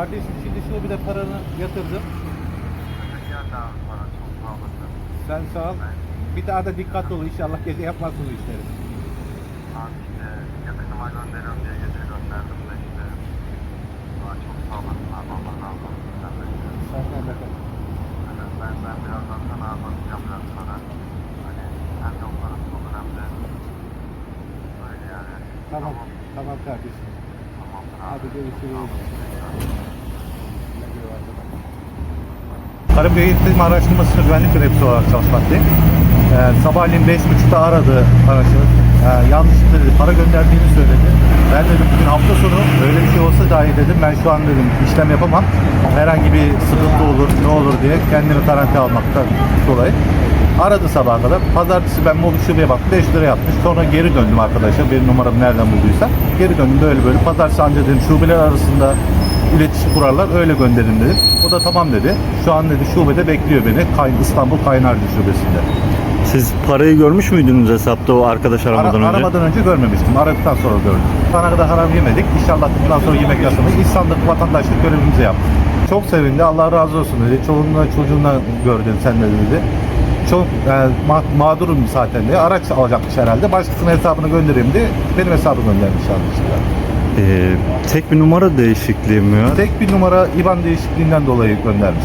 Kardeşim şimdi şunu bir de paranı yatırdım. Sen sağ ol. Bir daha da dikkatli ol inşallah gece yapmazsın bu işleri. Abi işte yakınıma gönderiyorum diye gece gönderdim de işte. Aa, çok sağ olasın abi Allah razı olsun. Sen de işte. Senden de kal. Hani ben, ben birazdan sana anlatacağım biraz sonra. Hani hem de onların çok önemli. Öyle yani. Tamam. Tamam kardeşim. Tamamdır abi. Hadi görüşürüz. Karabük Eğitim Araştırması Güvenlik Görevlisi olarak çalışmaktayım. Ee, sabahleyin 5.30'da aradı arkadaşımız. Ee, yanlışlıkla dedi para gönderdiğini söyledi. Ben dedim bugün hafta sonu öyle bir şey olsa dahi dedim ben şu an dedim işlem yapamam. Herhangi bir sıkıntı olur ne olur diye kendimi karantina almaktan dolayı. Aradı sabah kadar. Pazartesi ben Bolu şubeye baktım 5 lira yapmış. Sonra geri döndüm arkadaşa. Benim numaramı nereden bulduysa. Geri döndüm böyle böyle. Pazartesi anca dedim şubeler arasında iletişim kurarlar öyle gönderin dedim. O da tamam dedi. Şu an dedi şubede bekliyor beni. Kay- İstanbul Kaynarca şubesinde. Siz parayı görmüş müydünüz hesapta o arkadaş Ara- aramadan önce? aramadan önce görmemiştim. Aradıktan sonra gördüm. Sana kadar haram yemedik. İnşallah bundan sonra yemek yasamayız. İnsanlık, vatandaşlık görevimizi yaptık. Çok sevindi. Allah razı olsun dedi. Çoluğunla çocuğunla gördün sen de dedi. Çok e, ma- mağdurum zaten diye. Araç alacakmış herhalde. Başkasının hesabını göndereyim diye benim hesabımı göndermiş almışlar. Ee, tek bir numara değişikliği mi var? Tek bir numara IBAN değişikliğinden dolayı göndermiş.